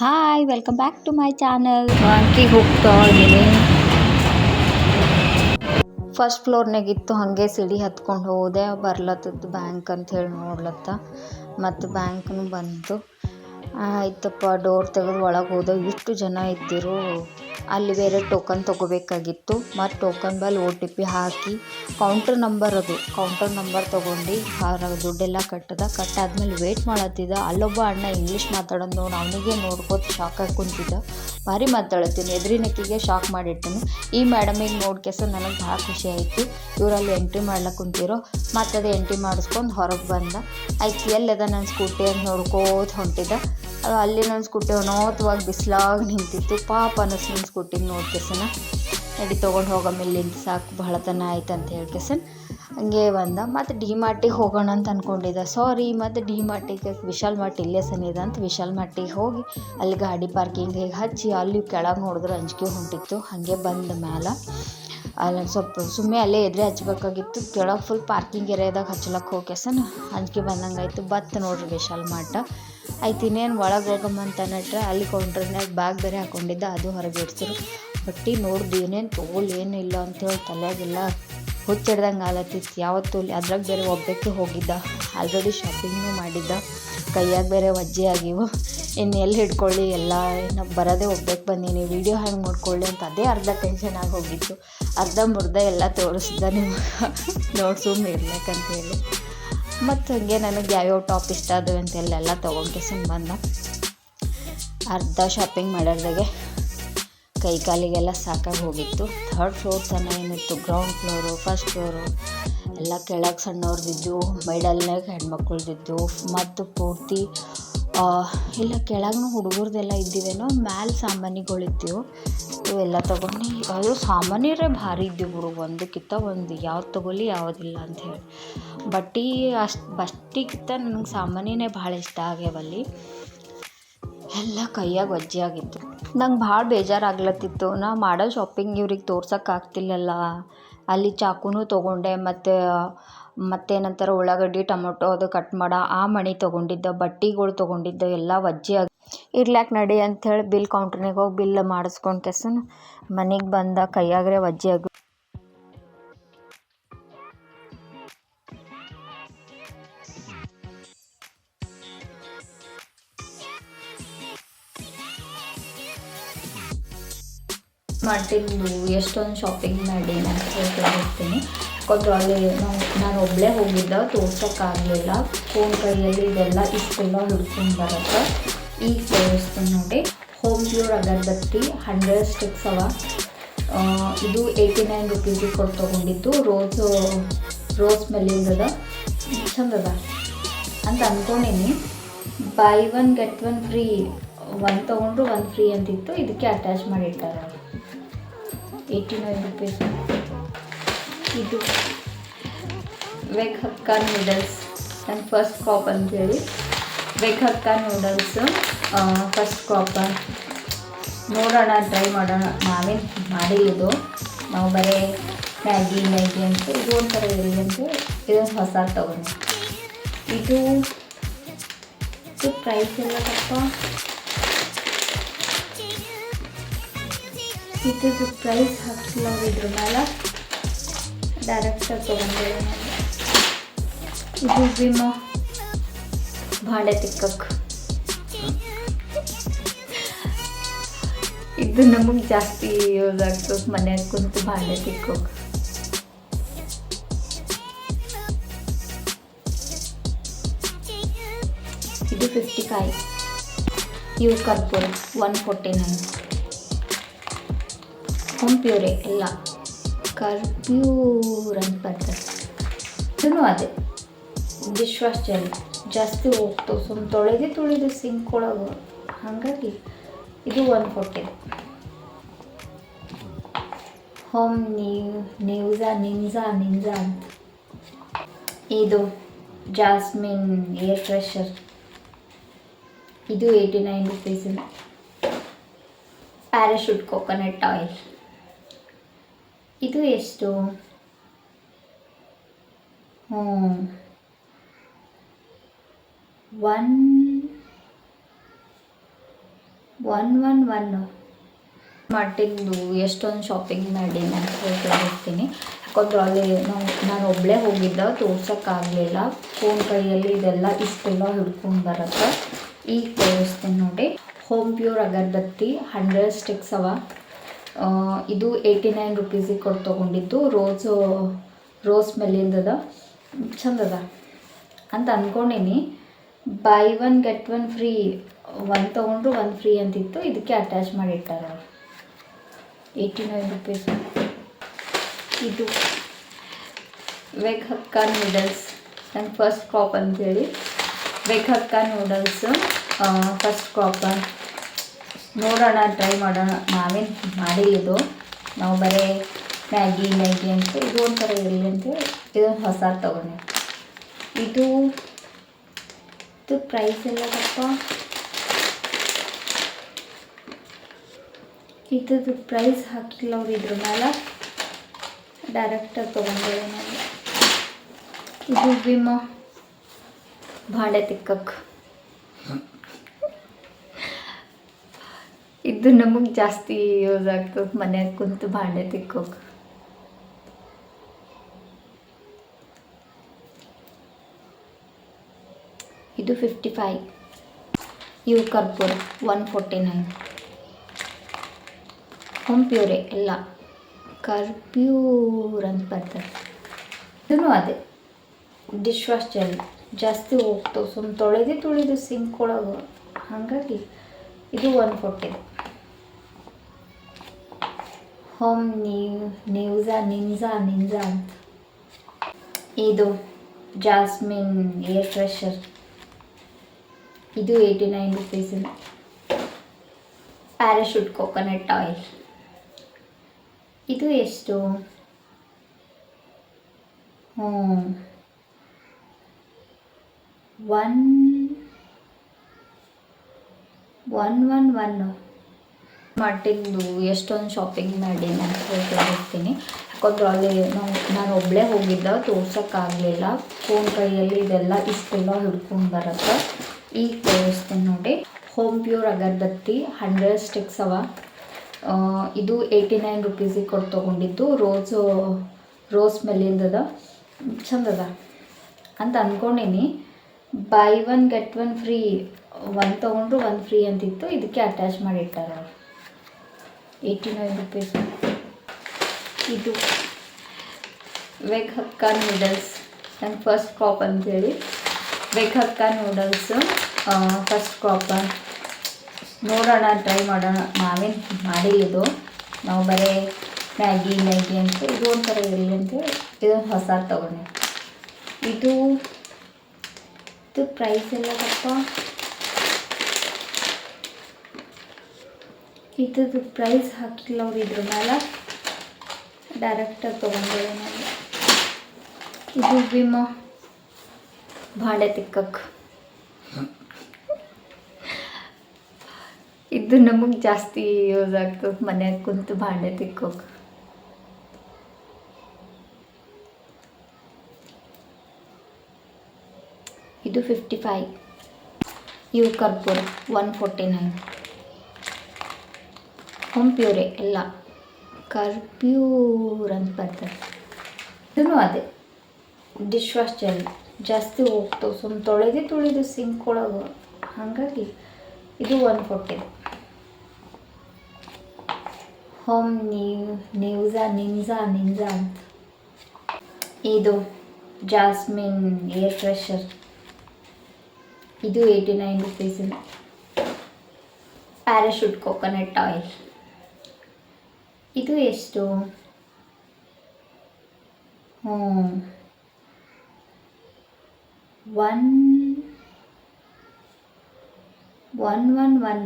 Hi welcome back to my channel ಬ್ಯಾಂಕಿಗೆ ಹೋಗ್ತಾ ಇದ್ದೀನಿ ಫಸ್ಟ್ ಫ್ಲೋರ್ನಾಗಿತ್ತು ಹಾಗೆ ಸಿಡಿ ಹತ್ಕೊಂಡು ಹೋದೆ. ಬರ್ಲತ್ತದ್ದು ಬ್ಯಾಂಕ್ ಅಂತ ಹೇಳಿ ನೋಡ್ಲತ್ತ. ಮತ್ತು ಬ್ಯಾಂಕ್ನು ಬಂತು ಆಯ್ತಪ್ಪ ಡೋರ್ ತೆಗೆದು ಒಳಗೆ ಹೋದೆ ಇಷ್ಟು ಜನ ಇದ್ದಿರು ಅಲ್ಲಿ ಬೇರೆ ಟೋಕನ್ ತೊಗೋಬೇಕಾಗಿತ್ತು. ಮತ್ತು ಟೋಕನ್ ಬಲ್ಲಿ ಒ ಟಿ ಪಿ ಹಾಕಿ ಕೌಂಟರ್ ನಂಬರ್ ಅದು. ಕೌಂಟರ್ ನಂಬರ್ ತೊಗೊಂಡು ದುಡ್ಡೆಲ್ಲ ಕಟ್ಟದ. ಕಟ್ಟಾದ್ಮೇಲೆ ವೇಟ್ ಮಾಡತ್ತಿದ್ದ ಅಲ್ಲೊಬ್ಬ ಅಣ್ಣ ಇಂಗ್ಲೀಷ್ ಮಾತಾಡೋದು ನೋಡಿ, ಅವನಿಗೆ ನೋಡ್ಕೋತ ಶಾಕ್ ಆಗಿ ಕುಂತಿದ್ದ. ಭಾರಿ ಮಾತಾಡತ್ತೀನಿ ಎದುರಿನಕ್ಕಿಗೆ ಶಾಕ್ ಮಾಡಿಟ್ಟನು ಈ ಮೇಡಮಿಗೆ ನೋಡ್ಕೆಸ ನನಗೆ ಭಾಳ ಖುಷಿ ಆಯಿತು. ಇವರಲ್ಲಿ ಎಂಟ್ರಿ ಮಾಡ್ಲಕ್ಕೆ ಕುಂತಿರೋ. ಮತ್ತು ಅದು ಎಂಟ್ರಿ ಮಾಡಿಸ್ಕೊಂಡು ಹೊರಗೆ ಬಂದ. ಆಯ್ತು, ಎಲ್ಲದ ನನ್ನ ಸ್ಕೂಟಿ ಅಂತ ನೋಡ್ಕೋತ ಹೊಂಟಿದ್ದ. ಅಲ್ಲಿ ನನ್ನ ಸ್ಕೂಟಿ ಅನೋತವಾಗಿ ಬಿಸಿಲಾಗಿ ನಿಂತಿತ್ತು. ಪಾಪ ನನ್ನ ಸ್ಕೂಟಿಗೆ ನೋಡ್ಕೆಸನ ನಡಿ ತೊಗೊಂಡು ಹೋಗೋ ಇಲ್ಲಿಂದ ಸಾಕು, ಬಹಳ ತನ ಆಯ್ತು ಅಂತ ಹೇಳಿ ಕೆಸನ್. ಹಂಗೆ ಬಂದ. ಮತ್ತು ಡಿ ಮಾರ್ಟಿಗೆ ಹೋಗೋಣ ಅಂತ ಅಂದ್ಕೊಂಡಿದ್ದೆ ಸಾರಿ ಮತ್ತು ಡಿ ಮಾರ್ಟಿಗೆ ವಿಶಾಲ್ ಮಾರ್ಟ್ ಇಲ್ಲೇ ಸನಿದೆ ಅಂತ ವಿಶಾಲ್ ಮಾರ್ಟಿಗೆ ಹೋಗಿ ಅಲ್ಲಿ ಗಾಡಿ ಪಾರ್ಕಿಂಗ್ ಹೇಗೆ ಹಚ್ಚಿ ಅಲ್ಲಿ ಕೆಳಗೆ ನೋಡಿದ್ರೆ ಅಂಜಿಕೆ ಹೊಂಟಿತ್ತು. ಹಾಗೆ ಬಂದ ಮೇಲೆ ಅಲ್ಲಿ ಸ್ವಲ್ಪ ಸುಮ್ಮನೆ ಅಲ್ಲೇ ಎದುರೇ ಹಚ್ಬೇಕಾಗಿತ್ತು. ಕೆಳಗೆ ಫುಲ್ ಪಾರ್ಕಿಂಗ್ ಏರಿಯಾದಾಗ ಹಚ್ಲಕ್ಕೆ ಸನ್ ಅಂಜಿಕೆ ಬಂದಂಗೆ ಆಯಿತು. ಬತ್ತು ನೋಡ್ರಿ ವಿಶಾಲ್ ಮಾರ್ಟ. ಆಯ್ತು ಇನ್ನೇನು ಒಳಗೆ ಹೋಗಮ್ಮಂತ ನಟ್ರೆ ಅಲ್ಲಿ ಕೌಂಟ್ರನ್ಯಾಗ ಬ್ಯಾಗ್ ಬೇರೆ ಹಾಕೊಂಡಿದ್ದೆ, ಅದು ಹೊರಗೆ ಇಡ್ಸಿರು. ಬಟ್ಟೆ ನೋಡ್ದು ಏನೇನು ತೊಗೊಳ್ ಏನಿಲ್ಲ ಅಂತೇಳಿ ತಲೆಯಾಗೆಲ್ಲ ಹುಚ್ಚಿಡ್ದಂಗೆ ಆಲತ್ತಿತ್ತು. ಯಾವತ್ತೂ ಅದ್ರಾಗ ಬೇರೆ ಒಬ್ಬಕ್ಕೆ ಹೋಗಿದ್ದ. ಆಲ್ರೆಡಿ ಶಾಪಿಂಗ್ನೂ ಮಾಡಿದ್ದ. ಕೈಯಾಗ ಬೇರೆ ವಜ್ಜೆ ಆಗಿವು. ಇನ್ನು ಎಲ್ಲಿ ಹಿಡ್ಕೊಳ್ಳಿ? ಎಲ್ಲ ನಾವು ಬರೋದೇ ಒಬ್ಬಕ್ಕೆ ಬಂದೀನಿ. ವೀಡಿಯೋ ಹ್ಯಾಂಗೆ ಮಾಡ್ಕೊಳ್ಳಿ ಅಂತ ಅದೇ ಅರ್ಧ ಟೆನ್ಷನ್ ಆಗಿ ಹೋಗಿತ್ತು. ಅರ್ಧ ಮುರ್ಧ ಎಲ್ಲ ತೋರಿಸ್ದ ನಿಮ್ಗೆ. ನೋಡಿ ಸುಮ್ಮನೆ ಇರ್ಬೇಕಂತೇಳಿ ಮತ್ತು ಹಂಗೆ ನನಗೆ ಯಾವ್ಯಾವ ಟಾಪ್ ಇಷ್ಟ ಅದು ಅಂತೆಲ್ಲ ತೊಗೊಂಡ್ಕೆಸನ್ ಬಂದ ಅರ್ಧ ಶಾಪಿಂಗ್ ಮಾಡೋದ್ರಾಗೆ ಕೈ ಕಾಲಿಗೆಲ್ಲ ಸಾಕಾಗಿ ಹೋಗಿತ್ತು. ಥರ್ಡ್ ಫ್ಲೋರ್ ತನಕ ಏನಿತ್ತು ಗ್ರೌಂಡ್ ಫ್ಲೋರು ಫಸ್ಟ್ ಫ್ಲೋರು ಎಲ್ಲ ಕೆಳಗೆ ಸಣ್ಣವ್ರದ್ದಿದ್ದು ಮೈಡಲ್ನಾಗ ಹೆಣ್ಮಕ್ಳದ್ದಿದ್ದು ಮತ್ತು ಪೂರ್ತಿ ಇಲ್ಲ ಕೆಳಗೂ ಹುಡುಗರ್ದೆಲ್ಲ ಇದ್ದಿವೇನೋ, ಮ್ಯಾಲೆ ಸಾಮಾನುಗಳಿದ್ದವು ಇವೆಲ್ಲ ತೊಗೊಂಡು ಅದು ಸಾಮಾನ್ಯರೇ ಭಾರಿ ಇದ್ದಿವು ಬಿಡು. ಒಂದಕ್ಕಿಂತ ಒಂದು ಯಾವ್ದು ತೊಗೊಳ್ಳಿ ಯಾವುದಿಲ್ಲ ಅಂಥೇಳಿ ಬಟ್ಟೆ ಅಷ್ಟು, ಬಟ್ಟೆಗಿಂತ ನನಗೆ ಸಾಮಾನ್ಯನೇ ಭಾಳ ಇಷ್ಟ ಆಗ್ಯಾವಲ್ಲಿ. ಎಲ್ಲ ಕೈಯಾಗ ವಜ್ಜೆ ಆಗಿತ್ತು. ನಂಗೆ ಭಾಳ ಬೇಜಾರಾಗ್ಲತ್ತಿತ್ತು. ನಾ ಮಾಡೋ ಶಾಪಿಂಗ್ ಇವ್ರಿಗೆ ತೋರ್ಸೋಕ್ಕಾಗ್ತಿಲ್ಲಲ್ಲ ಅಲ್ಲಿ ಚಾಕುನೂ ತೊಗೊಂಡೆ, ಮತ್ತು, ಮತ್ತೇನಂತಾರೆ ಉಳ್ಳಾಗಡ್ಡಿ, ಟೊಮೊಟೊ ಅದು ಕಟ್ ಮಾಡೋ, ಆ ಮಣಿ ತೊಗೊಂಡಿದ್ದೆ, ಬಟ್ಟೆಗಳು ತೊಗೊಂಡಿದ್ದೆ, ಎಲ್ಲ ವಜ್ಜೆ ಇರ್ಲಾಕ ನಡಿ ಅಂಥೇಳಿ ಬಿಲ್ ಕೌಂಟ್ರ್ನಾಗ ಹೋಗಿ ಬಿಲ್ ಮಾಡಿಸ್ಕೊಂಡು ಕೆಸನ್ ಮನೆಗೆ ಬಂದ ಕೈಯಾಗ್ರೆ ವಜ್ಜೆ ಆಗಿ ಮಾಡ್ತಿದ್ದು ಎಷ್ಟೊಂದು ಶಾಪಿಂಗ್ ಮಾಡಿ ಅಂತ ಯಾಕಂದ್ರೆ ಅಲ್ಲಿ ನಾನು ಒಬ್ಬಳೇ ಹೋಗಿದ್ದೆ ತೋರ್ಸೋಕ್ಕಾಗಲಿಲ್ಲ ಫೋನ್ ಕೈಯಲ್ಲಿ ಇದೆಲ್ಲ ಇಷ್ಟೆಲ್ಲ ಹುಡ್ಕೊಂಡು ಬರುತ್ತೆ. ಈಗ ತೋರಿಸ್ತೀನಿ ನೋಡಿ. Home pure agarbatti hundred sticks ಅವ. ಇದು ಏಯ್ಟಿ ನೈನ್ ರುಪೀಸಿಗೆ ಕೊಟ್ಟು ತೊಗೊಂಡಿದ್ದು. ರೋಸು ರೋಸ್ ಮೆಲ್ಲಿಂದದ ಚಂದದ ಅಂತ ಅಂದ್ಕೊಂಡೀನಿ buy one get one free one ತೊಗೊಂಡ್ರು ಒನ್ ಫ್ರೀ ಅಂತಿತ್ತು. ಇದಕ್ಕೆ ಅಟ್ಯಾಚ್ ಮಾಡಿಟ್ಟಾರೆ ಏಯ್ಟಿ ನೈನ್ ರುಪೀಸ್ ಇದು. ವೆಗ್ ಹಕ್ಕ ನೂಡಲ್ಸ್ ನನ್ನ ಫಸ್ಟ್ ಕಾಪ್ ಅಂತೇಳಿ. ಹಕ್ಕ ನೂಡಲ್ಸು ಫಸ್ಟ್ ಕಾಪ ನೋಡೋಣ ಟ್ರೈ ಮಾಡೋಣ. ನಾವೇನು ಇದು ನಾವು ಬರೀ ಮ್ಯಾಗಿ ಮ್ಯಾಗಿ ಅಂತ, ಇದು ಒಂಥರ ಇರಲಿ ಅಂತ ಇದೊಂದು ಹೊಸ ತಗೊಂಡು. ಇದು ಇದು ಪ್ರೈಸ್ ಎಲ್ಲ ತಪ್ಪ? ಇದ್ರದ್ದು ಪ್ರೈಸ್ ಹಾಕಿ ನೋಡಿದ್ರ ಮೇಲೆ ಡೈರೆಕ್ಟಾಗಿ ತೊಗೊಂಡೆ ಇದು ವಿಮೋ. ಭಾಂಡೆ ತಿಕ್ಕಕ್ಕೆ ಇದು ನಮಗೆ ಜಾಸ್ತಿ ಯೂಸ್ ಆಗ್ತದೆ ಮನ್ಯಾಗ ಕುಂತು ಭಾಂಡೆ ತಿಕ್ಕೋಕೆ. ಇದು ಫಿಫ್ಟಿ ಫೈವ್ ಇವು ಕರ್ಪೂರ ಒನ್ ಫೋರ್ಟಿ ನೈನ್ ಹೋಮ್ ಪ್ಯೂರೇ ಎಲ್ಲ ಕರ್ಪ್ಯೂರ್ ಅಂತ ಬರ್ತದೆ. ಇದೂ ಅದೇ. ಡಿಶ್ ವಾಶ್ ಜೆಲ್ ಜಾಸ್ತಿ ಹೋಗ್ತು. ಸುಮ್ಮನೆ ತೊಳೆದು ತೊಳೆದು ಸಿಂಕ್ ಒಳಗೆ. ಹಾಗಾಗಿ ಇದು ಒಂದು ಕೊಟ್ಟಿದೆ ಹೋಮ್ ನೀವು ನ್ಯೂಝಾ ನಿಂಜಾ ನಿಂಜಾ ಅಂತ ಇದು ಜಾಸ್ಮಿನ್ ಏರ್ ಫ್ರೆಶರ್ ಇದು eighty nine rupees Parachute coconut oil ಇದು ಎಷ್ಟು? ಹ್ಞೂ ಒನ್ ಒನ್ ಒನ್ ಒನ್ ಮಟ್ಟಿಂದು ಎಷ್ಟೊಂದು ಶಾಪಿಂಗ್ ಮಾಡಿ ನಾನು ಹೇಳ್ತೀನಿ ಯಾಕಂದ್ರೆ ಅಲ್ಲಿ ನಾನು ಒಬ್ಬಳೇ ಹೋಗಿದ್ದ, ತೋರ್ಸೋಕ್ಕಾಗಲಿಲ್ಲ. ಫೋನ್ ಕೈಯಲ್ಲಿ ಇದೆಲ್ಲ ಇಷ್ಟೆಲ್ಲ ಹಿಡ್ಕೊಂಡು ಬರುತ್ತೆ. ಈಗ ತೋರಿಸ್ತೀನಿ ನೋಡಿ. Home pure agarbatti hundred sticks ಅವ. ಇದು ಏಯ್ಟಿ ನೈನ್ ರುಪೀಸಿಗೆ ಕೊಟ್ಟು ತೊಗೊಂಡಿದ್ದು. ರೋಸು ರೋಸ್ ಸ್ಮೆಲ್ಲಿಂದದ ಚಂದದ. ಅಂತ ಅಂದ್ಕೊಂಡೀನಿ buy one get one free one ತೊಗೊಂಡ್ರು ಒನ್ ಫ್ರೀ ಅಂತಿತ್ತು. ಇದಕ್ಕೆ ಅಟ್ಯಾಚ್ ಮಾಡಿಟ್ಟಾರ ಅವರು. ಏಯ್ಟಿ ನೈನ್ ರುಪೀಸ್ ಇದು ವೆಗ್ ಹಕ್ಕ ನೂಡಲ್ಸ್ ನನ್ನ ಫಸ್ಟ್ ಕ್ರಾಪ್ ಅಂತೇಳಿ. Veg hakka noodles first crop ನೋಡೋಣ ಟ್ರೈ ಮಾಡೋಣ. ನಾವೇನು ಮಾಡಿಲ್ಲ ಇದು? ನಾವು ಬರೀ ಮ್ಯಾಗಿ ಮ್ಯಾಗಿ ಅಂತ ಇದು ಒಂಥರ ಇರಲಿ ಅಂತೇಳಿ ಇದೊಂದು ಹೊಸ ತಗೊಂಡೆ. ಇದು ಇದು ಪ್ರೈಸ್ ಎಲ್ಲ ಎಲ್ಲದಪ್ಪ ಇದ್ರದ್ದು ಪ್ರೈಸ್ ಹಾಕಿಲ್ಲ ಅವ್ರು ಇದ್ರ ಮೇಲೆ ಡೈರೆಕ್ಟಾಗಿ ತೊಗೊಂಡೆ ನಾನು ಇದು ವಿಮ ಭಾಂಡೆ ತಿಕ್ಕಕ್ಕೆ ಇದು ನಮಗೆ ಜಾಸ್ತಿ ಯೂಸ್ ಆಗ್ತದೆ ಮನ್ಯಾಗ ಕುಂತು ಭಾಂಡೆ ತಿಕ್ಕೋಕೆ. ಇದು ಫಿಫ್ಟಿ ಫೈವ್ ಇವು ಕರ್ಪೂರ ಒನ್ ಫೋರ್ಟಿ ನೈನ್ ಹೋಮ್ ಪ್ಯೂರೆ ಎಲ್ಲ. ಕರ್ಪ್ಯೂರ್ ಅಂತ ಬರ್ತದೆ. ಇದೂ ಅದೇ. ಡಿಶ್ ವಾಶ್ ಜೆಲ್ ಜಾಸ್ತಿ ಹೋಗ್ತವೆ. ಸುಮ್ ತೊಳೆದು ತೊಳೆದು ಸಿಂಕ್ ಒಳಗೆ. ಹಾಗಾಗಿ ಇದು ಒನ್ ಫೋರ್ಟಿ ಹೋಮ್ ನೀವ್ ನ್ಯೂಝಾ ನಿಂಜಾ ನಿಂಜಾ ಅಂತ. ಇದು ಜಾಸ್ಮಿನ್ ಏರ್ ಫ್ರೆಶರ್ ಇದು eighty nine rupees Parachute coconut oil ಇದು ಎಷ್ಟು? ಹ್ಞೂ ಒನ್ ಒನ್ ಒನ್ ಒನ್ ಮಾರ್ಟಿಂದು ಎಷ್ಟೊಂದು ಶಾಪಿಂಗ್ ಮಾಡಿ ನಾನು ಹೇಳ್ತೀನಿ ಯಾಕಂದ್ರೆ ಅಲ್ಲಿ ನಾನು ಒಬ್ಬಳೇ ಹೋಗಿದ್ದ, ತೋರ್ಸೋಕ್ಕಾಗಲಿಲ್ಲ. ಫೋನ್ ಕೈಯಲ್ಲಿ ಇದೆಲ್ಲ ಇಷ್ಟೆಲ್ಲ ಹಿಡ್ಕೊಂಡು ಬರುತ್ತೆ. ಈಗ ತೋರಿಸ್ತೇನೆ ನೋಡಿ. Home pure agarbatti hundred sticks ಅವ. ಇದು ಏಯ್ಟಿ ನೈನ್ ರುಪೀಸಿಗೆ ಕೊಟ್ಟು ತೊಗೊಂಡಿದ್ದು. ರೋಸು ರೋಸ್ ಮೆಲ್ಲಿಂದದ ಚಂದದ ಅಂತ ಅಂದ್ಕೊಂಡೀನಿ buy one get one free one ತೊಗೊಂಡ್ರು ಒನ್ ಫ್ರೀ ಅಂತಿತ್ತು. ಇದಕ್ಕೆ ಅಟ್ಯಾಚ್ ಮಾಡಿಟ್ಟಾರ ಏಯ್ಟಿ ನೈನ್ ರುಪೀಸ್ ಇದು ವೆಗ್ ಹಕ್ಕ ನೂಡಲ್ಸ್ ನನ್ನ ಫಸ್ಟ್ ಕ್ರಾಪ್ ಅಂತೇಳಿ. ಹಕ್ಕ ನೂಡಲ್ಸ್ ಫಸ್ಟ್ ಕ್ರಾಪ್ ನೋಡೋಣ ಟ್ರೈ ಮಾಡೋಣ. ನಾವೇನು ಮಾಡಿಲ್ಲ ಇದು ನಾವು ಬರೀ ಮ್ಯಾಗಿ ಮ್ಯಾಗಿ ಅಂತ ಇದು ಒಂಥರ ಇರಲಿ ಅಂತೇಳಿ ಇದೊಂದು ಹೊಸ ತೊಗೊಂಡೆ. ಇದು ಇದು ಪ್ರೈಸ್ ಎಲ್ಲದಪ್ಪ ಇದ್ರದ್ದು ಪ್ರೈಸ್ ಹಾಕಿಲ್ಲ ಅವ್ರು ಇದ್ರ ಮೇಲೆ ಡೈರೆಕ್ಟಾಗಿ ತೊಗೊಂಡೆ ನಾನು ಇದು ವಿಮ. ಭಾಂಡೆ ತಿಕ್ಕಕ್ಕೆ ಇದು ನಮಗೆ ಜಾಸ್ತಿ ಯೂಸ್ ಆಗ್ತದೆ ಮನ್ಯಾಗ ಕುಂತು ಭಾಂಡೆ ತಿಕ್ಕೋಕೆ. ಇದು ಫಿಫ್ಟಿ ಫೈವ್ ಇವು ಕರ್ಪೂರ ಒನ್ ಫೋರ್ಟಿ ನೈನ್ ಹೋಮ್ ಪ್ಯೂರೇ ಎಲ್ಲ. ಕರ್ಪ್ಯೂರ್ ಅಂತ ಬರ್ತದೆ. ಇದೂ ಅದೇ. ಡಿಶ್ ವಾಶ್ ಜೆಲ್ ಜಾಸ್ತಿ ಹೋಗ್ತವೆ ಸುಮ್ಮನೆ ತೊಳೆದು ತೊಳೆದು ಸಿಂಕ್ ಒಳಗೆ ಹಾಗಾಗಿ ಇದು ಒಂದು ಕೊಟ್ಟಿದೆ ಹೋಮ್ ನೀವು ನ್ಯೂಝಾ ನಿಂಜಾ ನಿಂಜಾ ಅಂತ. ಇದು ಜಾಸ್ಮಿನ್ ಏರ್ ಫ್ರೆಶರ್ ಇದು ಏಯ್ಟಿ ನೈನ್ ರುಪೀಸಿನ ಪ್ಯಾರಾಶೂಟ್ ಕೋಕೋನಟ್ ಆಯಿಲ್ ಇದು ಎಷ್ಟು? ಹ್ಞೂ ಒನ್ ಒನ್ ಒನ್ ಒನ್